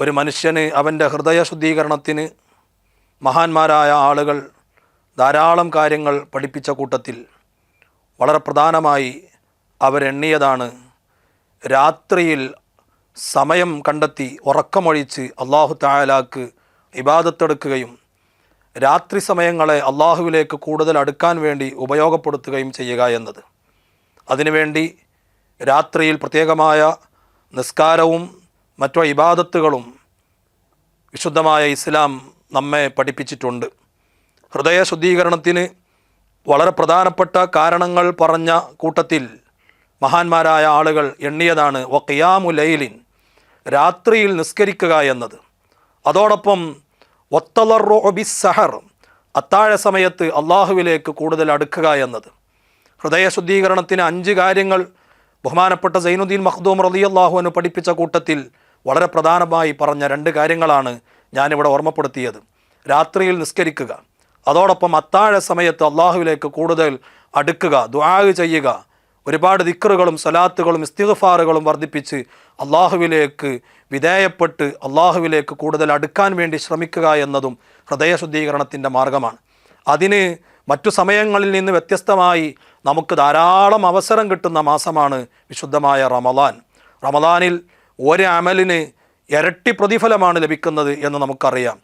ഒരു മനുഷ്യന് അവന്റെ ഹൃദയ ശുദ്ധീകരണത്തിന് മഹാന്മാരായ ആളുകൾ ധാരാളം കാര്യങ്ങൾ പഠിപ്പിച്ച കൂട്ടത്തിൽ വളരെ പ്രധാനമായി അവരെണ്ണിയതാണ്. രാത്രിയിൽ സമയം കണ്ടെത്തി ഉറക്കമൊഴിച്ച് അള്ളാഹു തായാലാക്ക് ഇബാദത്തെടുക്കുകയും രാത്രി സമയങ്ങളെ അള്ളാഹുവിലേക്ക് കൂടുതൽ അടുക്കാൻ വേണ്ടി ഉപയോഗപ്പെടുത്തുകയും ചെയ്യുക എന്നത്. അതിനുവേണ്ടി രാത്രിയിൽ പ്രത്യേകമായ നിസ്കാരവും മറ്റു ഇബാദത്തുകളും വിശുദ്ധമായ ഇസ്ലാം നമ്മെ പഠിപ്പിച്ചിട്ടുണ്ട്. ഹൃദയ ശുദ്ധീകരണത്തിന് വളരെ പ്രധാനപ്പെട്ട കാരണങ്ങൾ പറഞ്ഞ കൂട്ടത്തിൽ മഹാന്മാരായ ആളുകൾ എണ്ണിയതാണ്. വക്കിയാമു ലൈലിൻ രാത്രിയിൽ നിസ്കരിക്കുക എന്നത്. അതോടൊപ്പം ഒത്തലറോബിസഹർ അത്താഴ സമയത്ത് അള്ളാഹുവിലേക്ക് കൂടുതൽ അടുക്കുക എന്നത്. ഹൃദയ ശുദ്ധീകരണത്തിന് അഞ്ച് കാര്യങ്ങൾ ബഹുമാനപ്പെട്ട സൈനുദ്ദീൻ മഖ്ദൂം റലിയല്ലാഹുവിന് പഠിപ്പിച്ച കൂട്ടത്തിൽ വളരെ പ്രധാനമായി പറഞ്ഞ രണ്ട് കാര്യങ്ങളാണ് ഞാനിവിടെ ഓർമ്മപ്പെടുത്തിയത്. രാത്രിയിൽ നിസ്കരിക്കുക. അതോടൊപ്പം അത്താഴ സമയത്ത് അള്ളാഹുവിലേക്ക് കൂടുതൽ അടുക്കുക ദുആ ചെയ്യുക. ഒരുപാട് ദിക്കറുകളും സലാത്തുകളും ഇസ്തിഗ്ഫാറുകളും വർദ്ധിപ്പിച്ച് അള്ളാഹുവിലേക്ക് വിധേയപ്പെട്ട് അള്ളാഹുവിലേക്ക് കൂടുതൽ അടുക്കാൻ വേണ്ടി ശ്രമിക്കുക എന്നതും ഹൃദയശുദ്ധീകരണത്തിന്റെ മാർഗമാണ്. അതിന് മറ്റു സമയങ്ങളിൽ നിന്ന് വ്യത്യസ്തമായി നമുക്ക് ധാരാളം അവസരം കിട്ടുന്ന മാസമാണ് വിശുദ്ധമായ റമദാൻ. റമദാനിൽ ഒരു അമലിന് ഇരട്ടി പ്രതിഫലമാണ് ലഭിക്കുന്നത് എന്ന് നമുക്കറിയാം.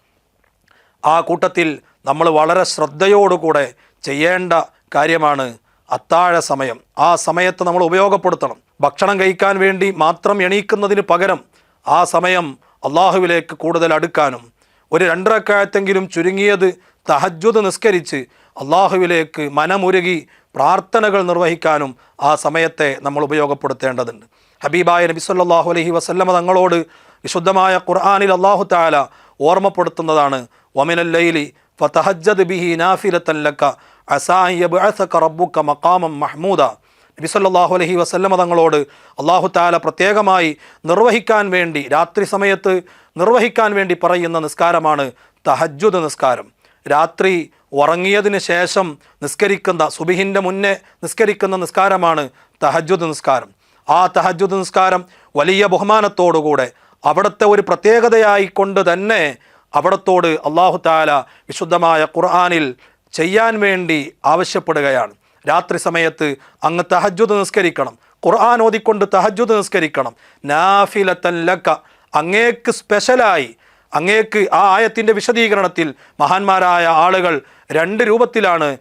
ആ കൂട്ടത്തിൽ നമ്മൾ വളരെ ശ്രദ്ധയോടുകൂടെ ചെയ്യേണ്ട കാര്യമാണ് അത്താഴ സമയം. ആ സമയത്ത് നമ്മൾ ഉപയോഗപ്പെടുത്തണം. ഭക്ഷണം കഴിക്കാൻ വേണ്ടി മാത്രം എണീക്കുന്നതിന് പകരം ആ സമയം അള്ളാഹുവിലേക്ക് കൂടുതൽ അടുക്കാനും ഒരു രണ്ടരക്കാലത്തെങ്കിലും ചുരുങ്ങിയത് തഹജ്ജുദ് നിസ്കരിച്ച് അള്ളാഹുവിലേക്ക് മനമുരുകി പ്രാർത്ഥനകൾ നിർവഹിക്കാനും ആ സമയത്തെ നമ്മൾ ഉപയോഗപ്പെടുത്തേണ്ടതുണ്ട്. ഹബീബായ നബി സല്ലാഹു അലഹി വസല്ലമ തങ്ങളോട് വിശുദ്ധമായ ഖുർആാനിൽ അള്ളാഹു താല ഓർമ്മപ്പെടുത്തുന്നതാണ്. ഒമിനല്ലൈലി ലൈലി ഫതഹജ്ജദ് ബിഹി നാഫിലത്തൻ ലക അസാ അൻ യബ്അസക റബ്ബുക മഖാമം മഹ്മൂദ. നബി സല്ലാഹു അലഹി വസല്ലമ തങ്ങളോട് അള്ളാഹു താല പ്രത്യേകമായി നിർവഹിക്കാൻ വേണ്ടി രാത്രി സമയത്ത് നിർവഹിക്കാൻ വേണ്ടി പറയുന്ന നിസ്കാരമാണ് തഹജ്ജുദ് നിസ്കാരം. രാത്രി ഉറങ്ങിയതിന് ശേഷം നിസ്കരിക്കുന്ന സുബിഹിന്റെ മുന്നേ നിസ്കരിക്കുന്ന നിസ്കാരമാണ് തഹജ്ജുദ് നിസ്കാരം. ആ തഹജ്ജുദ് നിസ്കാരം വലിയ ബഹുമാനത്തോടുകൂടെ അവിടുത്തെ ഒരു പ്രത്യേകതയായിക്കൊണ്ട് തന്നെ അവിടത്തോട് അള്ളാഹു താല വിശുദ്ധമായ ഖുർആാനിൽ ചെയ്യാൻ വേണ്ടി ആവശ്യപ്പെടുകയാണ്. രാത്രി സമയത്ത് അങ്ങ് തഹജ്ജുദ് നിസ്കരിക്കണം. ഖുർആൻ ഓതിക്കൊണ്ട് തഹജ്ജുദ് നിസ്കരിക്കണം. നാഫിലത്തൻ ലക്ക. അങ്ങേക്ക് സ്പെഷ്യലായി. അങ്ങേക്ക് ആ ആയത്തിന്റെ വിശദീകരണത്തിൽ മഹാന്മാരായ ആളുകൾ രണ്ട് രൂപത്തിലാണ്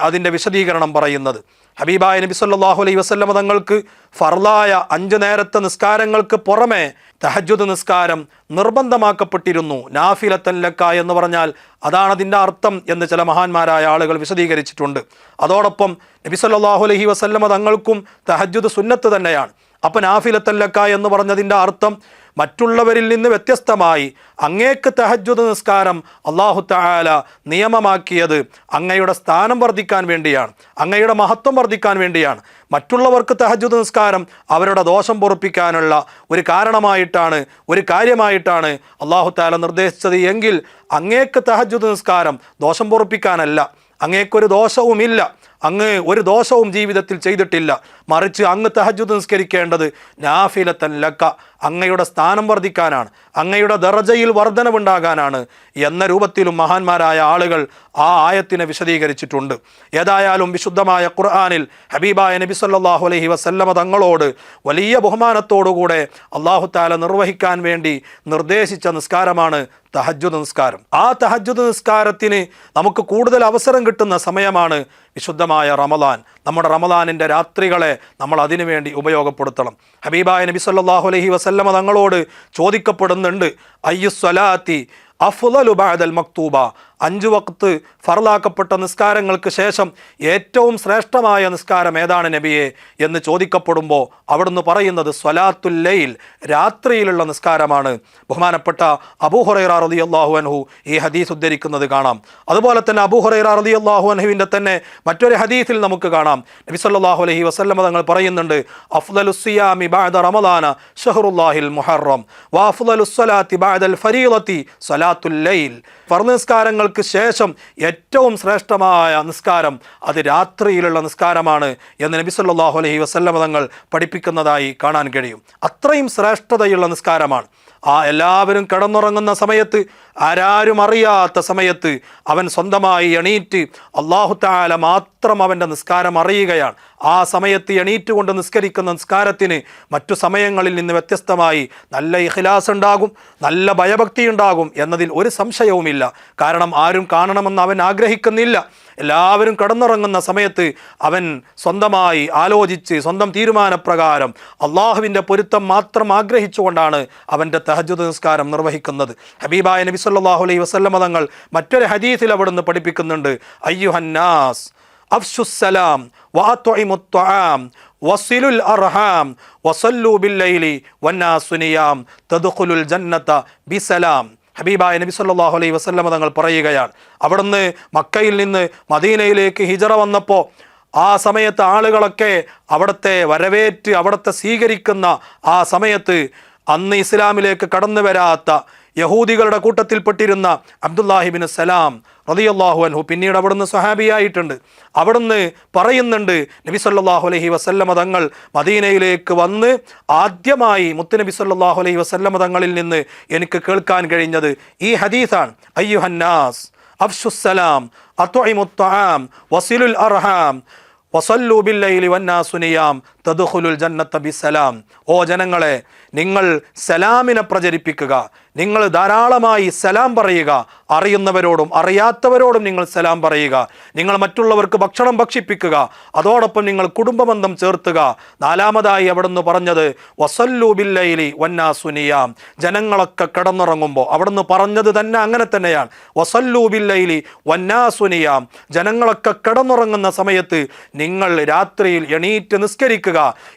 അതിന്റെ വിശദീകരണം പറയുന്നത്. ഹബീബായ നബി സല്ലാഹു അലൈഹി വസ്ലമ തങ്ങൾക്ക് ഫർലായ അഞ്ചു നേരത്തെ നിസ്കാരങ്ങൾക്ക് പുറമെ തഹജുദ് നിസ്കാരം നിർബന്ധമാക്കപ്പെട്ടിരുന്നു. നാഫിലത്തൻ ലക്ക എന്ന് പറഞ്ഞാൽ അതാണ് അതിന്റെ അർത്ഥം എന്ന് ചില മഹാന്മാരായ ആളുകൾ വിശദീകരിച്ചിട്ടുണ്ട്. അതോടൊപ്പം നബി സല്ലാഹു അലൈഹി വസ്ലമ തങ്ങൾക്കും തഹജുദ് സുന്നത്ത് തന്നെയാണ്. അപ്പം നാഫിലത്തൻ ലക്ക എന്ന് പറഞ്ഞതിന്റെ അർത്ഥം മറ്റുള്ളവരിൽ നിന്ന് വ്യത്യസ്തമായി അങ്ങേക്ക് തഹജ്ജുദ് നിസ്കാരം അള്ളാഹു തആല നിയമമാക്കിയത് അങ്ങയുടെ സ്ഥാനം വർദ്ധിക്കാൻ വേണ്ടിയാണ് അങ്ങയുടെ മഹത്വം വർദ്ധിക്കാൻ വേണ്ടിയാണ്. മറ്റുള്ളവർക്ക് തഹജ്ജുദ് നിസ്കാരം അവരുടെ ദോഷം പൊറുപ്പിക്കാനുള്ള ഒരു കാരണമായിട്ടാണ് ഒരു കാര്യമായിട്ടാണ് അള്ളാഹു താല നിർദ്ദേശിച്ചത് എങ്കിൽ അങ്ങേക്ക് തഹജ്ജുദ് നിസ്കാരം ദോഷം പൊറുപ്പിക്കാനല്ല അങ്ങേക്കൊരു ദോഷവുമില്ല. അങ്ങ് ഒരു ദോഷവും ജീവിതത്തിൽ ചെയ്തിട്ടില്ല. മറിച്ച് അങ്ങ് തഹജുദ് നിസ്കരിക്കേണ്ടത് നാഫിലത്തൻ ലക്ക അങ്ങയുടെ സ്ഥാനം വർദ്ധിക്കാനാണ് അങ്ങയുടെ ദർജയിൽ വർധനവുണ്ടാകാനാണ് എന്ന രൂപത്തിലും മഹാന്മാരായ ആളുകൾ ആ ആയത്തിനെ വിശദീകരിച്ചിട്ടുണ്ട്. ഏതായാലും വിശുദ്ധമായ ഖുർആാനിൽ ഹബീബായ നബി സല്ലാഹു അലഹി വസല്ലമ തങ്ങളോട് വലിയ ബഹുമാനത്തോടുകൂടെ അള്ളാഹു താല നിർവഹിക്കാൻ വേണ്ടി നിർദ്ദേശിച്ച നിസ്കാരമാണ് തഹജ്ജുദ് നിസ്കാരം. ആ തഹജ്ജുദ് നിസ്കാരത്തിന് നമുക്ക് കൂടുതൽ അവസരം കിട്ടുന്ന സമയമാണ് വിശുദ്ധമായ റമദാൻ നമ്മുടെ റമദാനിന്റെ രാത്രികളെ നമ്മൾ അതിനുവേണ്ടി ഉപയോഗപ്പെടുത്തണം. ഹബീബായ നബി സല്ലല്ലാഹു അലൈഹി വസല്ലമ തങ്ങളോട് ചോദിക്കപ്പെടുന്നുണ്ട് അയ്യു സ്വലാത്തി ബാദൽ മക്തൂബ. അഞ്ചു വക്ത് ഫർലാക്കപ്പെട്ട നിസ്കാരങ്ങൾക്ക് ശേഷം ഏറ്റവും ശ്രേഷ്ഠമായ നിസ്കാരം ഏതാണ് നബിയെ എന്ന് ചോദിക്കപ്പെടുമ്പോൾ അവിടുന്ന് പറയുന്നത് സ്വലാത്തുൽ ലൈൽ രാത്രിയിലുള്ള നിസ്കാരമാണ്. ബഹുമാനപ്പെട്ട അബൂഹുറൈറ റതി അള്ളാഹു അൻഹു ഈ ഹദീസ് ഉദ്ധരിക്കുന്നത് കാണാം. അതുപോലെ തന്നെ അബൂഹുറൈറ റതി അള്ളാഹു തന്നെ മറ്റൊരു ഹദീസിൽ നമുക്ക് കാണാം. നബി സല്ലല്ലാഹു അലൈഹി വസ്ലമ തങ്ങൾ പറയുന്നുണ്ട് അഫ്ളലു സിയാമി ബഅദ റമദാന ഷഹറുല്ലാഹിൽ മുഹറം വ ബാദൽ ഫരീലത്തി ബഅദൽ ഫരീളത്തി സ്വലാത്തുൽ ലൈൽ. ഫർദ് നിസ്കാരങ്ങൾക്ക് ശേഷം ഏറ്റവും ശ്രേഷ്ഠമായ നിസ്കാരം അത് രാത്രിയിലുള്ള നിസ്കാരമാണ് എന്ന് നബി സല്ലല്ലാഹു അലൈഹി വസല്ലമ തങ്ങൾ പഠിപ്പിക്കുന്നതായി കാണാൻ കഴിയും. അത്രയും ശ്രേഷ്ഠതയുള്ള നിസ്കാരമാണ്. ആ എല്ലാവരും കിടന്നുറങ്ങുന്ന സമയത്ത് ആരാരും അറിയാത്ത സമയത്ത് അവൻ സ്വന്തമായി എണീറ്റ് അള്ളാഹു താല മാത്രം അവന്റെ നിസ്കാരം അറിയുകയാണ്. ആ സമയത്ത് എണീറ്റ് കൊണ്ട് നിസ്കരിക്കുന്ന നിസ്കാരത്തിന് മറ്റു സമയങ്ങളിൽ നിന്ന് വ്യത്യസ്തമായി നല്ല ഇഖിലാസ് ഉണ്ടാകും നല്ല ഭയഭക്തി ഉണ്ടാകും എന്നതിൽ ഒരു സംശയവുമില്ല. കാരണം ആരും കാണണമെന്ന് അവൻ ആഗ്രഹിക്കുന്നില്ല. എല്ലാവരും കടന്നുറങ്ങുന്ന സമയത്ത് അവൻ സ്വന്തമായി ആലോചിച്ച് സ്വന്തം തീരുമാനപ്രകാരം അള്ളാഹുവിന്റെ പൊരുത്തം മാത്രം ആഗ്രഹിച്ചുകൊണ്ടാണ് അവന്റെ തഹജുദ് നിസ്കാരം നിർവഹിക്കുന്നത്. ഹബീബായ നബി സല്ലാഹു അലൈഹി വസല്ലമ തങ്ങൾ മറ്റൊരു ഹദീസിൽ അവിടുന്ന് പഠിപ്പിക്കുന്നുണ്ട്. അയ്യുഹന്നാസ് അഫ്സുസലാം വാത്വഇമുത്വആം വസിലുൽ അർഹാം വസല്ലു ബില്ലൈലി വന്നാസുനിയാം തദുഖുലുൽ ജന്നത ബിസലാം. ഹബീബായ നബി സല്ലാഹു അലൈഹി വസല്ലമ തങ്ങൾ പറയുകയാണ്. അവിടുന്ന് മക്കയിൽ നിന്ന് മദീനയിലേക്ക് ഹിജറ വന്നപ്പോൾ ആ സമയത്ത് ആളുകളൊക്കെ അവിടുത്തെ വരവേറ്റ് അവിടുത്തെ സ്വീകരിക്കുന്ന ആ സമയത്ത് അന്ന് ഇസ്ലാമിലേക്ക് കടന്നു വരാത്ത യഹൂദികളുടെ കൂട്ടത്തിൽപ്പെട്ടിരുന്ന അബ്ദുല്ലാഹിബിൻ സലാം റളിയല്ലാഹു അൻഹു പിന്നീട് അവിടുന്ന് സഹാബിയായിട്ടുണ്ട് അവിടുന്ന് പറയുന്നുണ്ട് നബി സല്ലാഹു അലഹി വസല്ലമ തങ്ങൾ മദീനയിലേക്ക് വന്ന് ആദ്യമായി മുത്തുനബി സല്ലാഹു അലഹി വസല്ലമ തങ്ങളിൽ നിന്ന് എനിക്ക് കേൾക്കാൻ കഴിഞ്ഞത് ഈ ഹദീസാണ്. അയ്യുഹന്നാസ് അഫ്ഷുസലാം അത്വഇമുത്വആം വസിലുൽ അർഹാം വസല്ലു ബില്ലൈലി വന്നാസുനിയാം തദ്ഖുലുൽ ജന്നത്ത ബിസലാം ഓ ജനങ്ങളെ നിങ്ങൾ സലാമിനെ പ്രചരിപ്പിക്കുക. നിങ്ങൾ ധാരാളമായി സലാം പറയുക. അറിയുന്നവരോടും അറിയാത്തവരോടും നിങ്ങൾ സലാം പറയുക. നിങ്ങൾ മറ്റുള്ളവർക്ക് ഭക്ഷണം ഭക്ഷിപ്പിക്കുക. അതോടൊപ്പം നിങ്ങൾ കുടുംബബന്ധം ചേർത്തുക. നാലാമതായി അവിടുന്ന് പറഞ്ഞത് വസല്ലു ബില്ലൈലി വന്നാസുനിയാം ജനങ്ങളൊക്കെ കിടന്നുറങ്ങുമ്പോൾ അവിടുന്ന് പറഞ്ഞത് തന്നെ അങ്ങനെ തന്നെയാണ്. വസല്ലു ബില്ലൈലി വന്നാസുനിയാം ജനങ്ങളൊക്കെ കിടന്നുറങ്ങുന്ന സമയത്ത് നിങ്ങൾ രാത്രിയിൽ എണീറ്റ് നിസ്കരിക്കുക.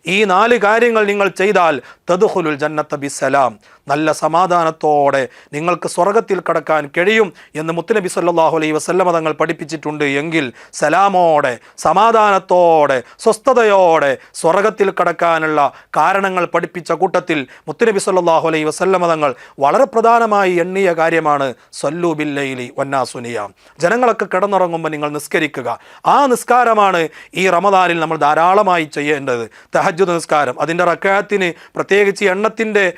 ഈ നാല് കാര്യങ്ങൾ നിങ്ങൾ ചെയ്താൽ തദുഹുലുൽ ജന്നത്ത ബിസലാം നല്ല സമാധാനത്തോടെ നിങ്ങൾക്ക് സ്വർഗത്തിൽ കടക്കാൻ കഴിയും എന്ന് മുത്തുനബി സല്ലാഹു അലൈ വസല്ലമ തങ്ങൾ പഠിപ്പിച്ചിട്ടുണ്ട്. എങ്കിൽ സലാമോടെ സമാധാനത്തോടെ സ്വസ്ഥതയോടെ സ്വർഗത്തിൽ കടക്കാനുള്ള കാരണങ്ങൾ പഠിപ്പിച്ച കൂട്ടത്തിൽ മുത്തുനബി സല്ലാഹു അലൈ വസല്ലമ തങ്ങൾ വളരെ പ്രധാനമായി എണ്ണിയ കാര്യമാണ് സല്ലൂബില്ലയിലി വന്നാസുനിയ. ജനങ്ങളൊക്കെ കിടന്നുറങ്ങുമ്പോൾ നിങ്ങൾ നിസ്കരിക്കുക. ആ നിസ്കാരമാണ് ഈ റമദാനിൽ നമ്മൾ ധാരാളമായി ചെയ്യേണ്ടത്. തഹജ്ജുദ് നിസ്കാരം. അതിന്റെ റക്കാത്തിന് പ്രത്യേകിച്ച് എണ്ണത്തിന്റെ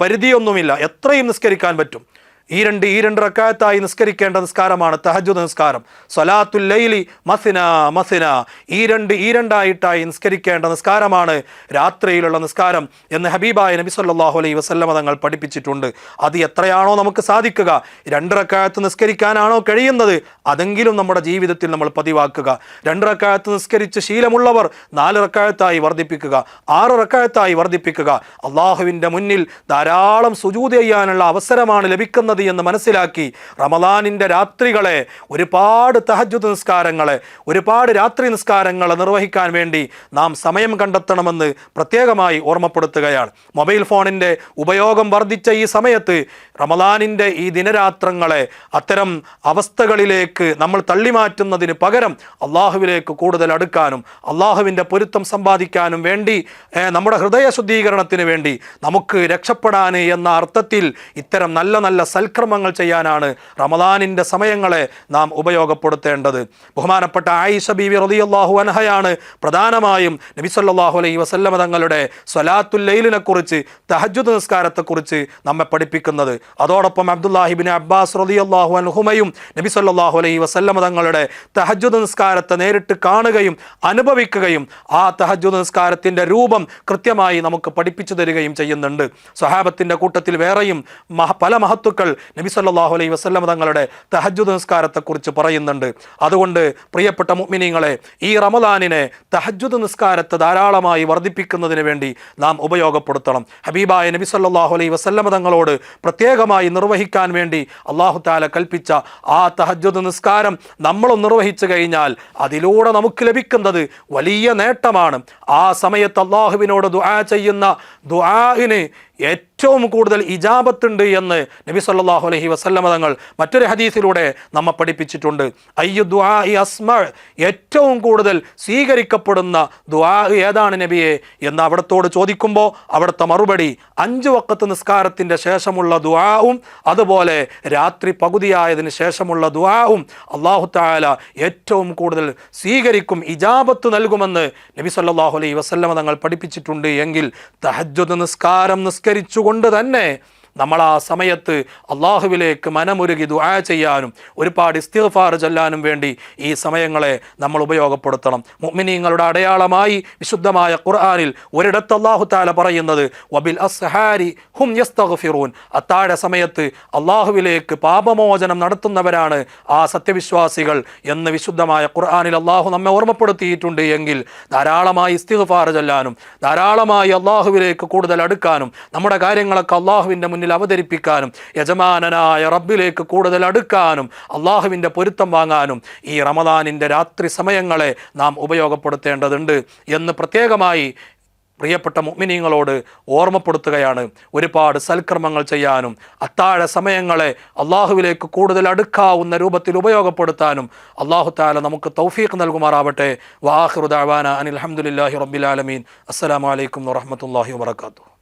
പരിധിയൊന്നുമില്ല. എത്രയും നിസ്കരിക്കാൻ പറ്റും. ഈ രണ്ട് ഈ രണ്ട് റക്കായത്തായി നിസ്കരിക്കേണ്ട നിസ്കാരമാണ് തഹജുദ് നിസ്കാരം. സ്വലാത്തുൽ ലൈലി മസിന മസിന. ഈ രണ്ട് ഈ രണ്ടായിട്ടായി നിസ്കരിക്കേണ്ട നിസ്കാരമാണ് രാത്രിയിലുള്ള നിസ്കാരം എന്ന് ഹബീബായ നബി സല്ലാഹു അലൈഹി വസല്ലമ തങ്ങൾ പഠിപ്പിച്ചിട്ടുണ്ട്. അത് എത്രയാണോ നമുക്ക് സാധിക്കുക. രണ്ട് റക്കായത്ത് നിസ്കരിക്കാനാണോ കഴിയുന്നത്? അതെങ്കിലും നമ്മുടെ ജീവിതത്തിൽ നമ്മൾ പതിവാക്കുക. രണ്ട് റക്കായത്ത് നിസ്കരിച്ച് ശീലമുള്ളവർ നാല് റക്കായത്തായി വർദ്ധിപ്പിക്കുക. ആറ് റക്കായത്തായി വർദ്ധിപ്പിക്കുക. അള്ളാഹുവിന്റെ മുന്നിൽ ധാരാളം സുജൂതി ചെയ്യാനുള്ള അവസരമാണ് ലഭിക്കുന്നത്. എന്ന് മനസ്സിലാക്കി റമദാനിന്റെ രാത്രികളെ ഒരുപാട് തഹജുദ് നിസ്കാരങ്ങളെ ഒരുപാട് രാത്രി നിസ്കാരങ്ങളെ നിർവഹിക്കാൻ വേണ്ടി നാം സമയം കണ്ടെത്തണമെന്ന് പ്രത്യേകമായി ഓർമ്മപ്പെടുത്തുകയാണ്. മൊബൈൽ ഫോണിന്റെ ഉപയോഗം വർദ്ധിച്ച ഈ സമയത്ത് റമദാനിന്റെ ഈ ദിനരാത്രങ്ങളെ അത്തരം അവസ്ഥകളിലേക്ക് നമ്മൾ തള്ളിമാറ്റുന്നതിന് പകരം അള്ളാഹുവിലേക്ക് കൂടുതൽ അടുക്കാനും അള്ളാഹുവിന്റെ പൊരുത്തം സമ്പാദിക്കാനും വേണ്ടി നമ്മുടെ ഹൃദയ ശുദ്ധീകരണത്തിന് വേണ്ടി നമുക്ക് രക്ഷപ്പെടാൻ എന്ന അർത്ഥത്തിൽ ഇത്തരം നല്ല നല്ല സൽക്രമങ്ങൾ ചെയ്യാനാണ് റമദാനിന്റെ സമയങ്ങളെ നാം ഉപയോഗപ്പെടുത്തേണ്ടത്. ബഹുമാനപ്പെട്ട ആയിഷ ബീവി റളിയല്ലാഹു അൻഹയാണ് പ്രധാനമായും നബി സല്ലല്ലാഹു അലൈഹി വസല്ലമ തങ്ങളുടെ സ്വലാത്തുൽ ലൈലിനെ കുറിച്ച് തഹജ്ജുദ് നിസ്കാരത്തെക്കുറിച്ച് നമ്മെ പഠിപ്പിക്കുന്നത്. അതോടൊപ്പം അബ്ദുല്ലാഹിബിൻ അബ്ബാസ് റളിയല്ലാഹു അൻഹുമയും നബി സല്ലല്ലാഹു അലൈഹി വസല്ലമ തങ്ങളുടെ തഹജ്ജുദ് നിസ്കാരത്തെ നേരിട്ട് കാണുകയും അനുഭവിക്കുകയും ആ തഹജ്ജുദ് നിസ്കാരത്തിന്റെ രൂപം കൃത്യമായി നമുക്ക് പഠിപ്പിച്ചു തരികയും ചെയ്യുന്നുണ്ട്. സ്വഹാബത്തിന്റെ കൂട്ടത്തിൽ വേറെയും പല മഹത്തുക്കൾ നബി സല്ലല്ലാഹു അലൈഹി വസ്ലം തങ്ങളുടെ തഹജുദ് നിസ്കാരത്തെക്കുറിച്ച് പറയുന്നുണ്ട്. അതുകൊണ്ട് പ്രിയപ്പെട്ട മുഅ്മിനീങ്ങളെ ഈ റമദാനിനെ തഹജുദ് നിസ്കാരത്തെ ധാരാളമായി വർദ്ധിപ്പിക്കുന്നതിന് വേണ്ടി നാം ഉപയോഗപ്പെടുത്തണം. ഹബീബായ നബി സല്ലല്ലാഹു അലൈഹി വസ്ലം തങ്ങളോട് പ്രത്യേകമായി നിർവഹിക്കാൻ വേണ്ടി അള്ളാഹു താല കൽപ്പിച്ച ആ തഹജുദ് നിസ്കാരം നമ്മളും നിർവഹിച്ചു കഴിഞ്ഞാൽ അതിലൂടെ നമുക്ക് ലഭിക്കുന്നത് വലിയ നേട്ടമാണ്. ആ സമയത്ത് അള്ളാഹുവിനോട് ദുആ ചെയ്യുന്ന ദുആഇന് ഏറ്റവും കൂടുതൽ ഇജാബത്തുണ്ട് എന്ന് നബി സല്ലാഹു അലഹി വസല്ലമ തങ്ങൾ മറ്റൊരു ഹദീസിലൂടെ നമ്മെ പഠിപ്പിച്ചിട്ടുണ്ട്. അയ്യു ദുആ അസ്മ ഏറ്റവും കൂടുതൽ സ്വീകരിക്കപ്പെടുന്ന ദുആ ഏതാണ് നബിയെ എന്ന് അവിടത്തോട് ചോദിക്കുമ്പോൾ അവിടുത്തെ മറുപടി അഞ്ച് വക്കത്ത് നിസ്കാരത്തിന്റെ ശേഷമുള്ള ദുആവും അതുപോലെ രാത്രി പകുതിയായതിന് ശേഷമുള്ള ദുആവും അള്ളാഹു താല ഏറ്റവും കൂടുതൽ സ്വീകരിക്കും ഇജാബത്ത് നൽകുമെന്ന് നബി സല്ലാഹു അലൈഹി വസല്ലമ തങ്ങൾ പഠിപ്പിച്ചിട്ടുണ്ട്. എങ്കിൽ തഹജ്ജുദ് നിസ്കാരം നിസ്കരിച്ചുകൊണ്ട് തന്നെ നമ്മൾ ആ സമയത്ത് അള്ളാഹുവിലേക്ക് മനമുരുകി ദുആ ചെയ്യാനും ഒരുപാട് ഇസ്തിഗ്ഫാർ ചൊല്ലാനും വേണ്ടി ഈ സമയങ്ങളെ നമ്മൾ ഉപയോഗപ്പെടുത്തണം. മുഅ്മിനീങ്ങളുടെ അടയാളമായി വിശുദ്ധമായ ഖുർആനിൽ ഒരിടത്ത് അള്ളാഹു താല പറയുന്നത് വബിൽ അസ്ഹാരി ഹും യസ്തഗ്ഫിറൂൻ. അത്താഴ സമയത്ത് അള്ളാഹുവിലേക്ക് പാപമോചനം നടത്തുന്നവരാണ് ആ സത്യവിശ്വാസികൾ എന്ന് വിശുദ്ധമായ ഖുർആനിൽ അള്ളാഹു നമ്മെ ഓർമ്മപ്പെടുത്തിയിട്ടുണ്ട് എങ്കിൽ ധാരാളമായി ഇസ്തിഗ്ഫാർ ചൊല്ലാനും ധാരാളമായി അള്ളാഹുവിലേക്ക് കൂടുതൽ അടുക്കാനും നമ്മുടെ കാര്യങ്ങളൊക്കെ അള്ളാഹുവിന്റെ മുന്നിൽ അവതരിപ്പിക്കാനും യജമാനനായ റബ്ബിലേക്ക് കൂടുതൽ അടുക്കാനും അള്ളാഹുവിന്റെ പൊരുത്തം വാങ്ങാനും ഈ റമദാനിന്റെ രാത്രി സമയങ്ങളെ നാം ഉപയോഗപ്പെടുത്തേണ്ടതുണ്ട് എന്ന് പ്രത്യേകമായി പ്രിയപ്പെട്ട മുഅ്മിനീങ്ങളോട് ഓർമ്മപ്പെടുത്തുകയാണ്. ഒരുപാട് സൽക്രമങ്ങൾ ചെയ്യാനും അത്താഴ സമയങ്ങളെ അള്ളാഹുവിലേക്ക് കൂടുതൽ അടുക്കാവുന്ന രൂപത്തിൽ ഉപയോഗപ്പെടുത്താനും അള്ളാഹു താല നമുക്ക് തൗഫീഖ് നൽകുമാറാവട്ടെ. വാഹിറുദാവാന അനിൽ അഹമ്മദില്ലാഹി റബ്ബിലാലമീൻ അസ്സലാമലൈക്കും വറഹമത്തല്ലാഹി വാത്തു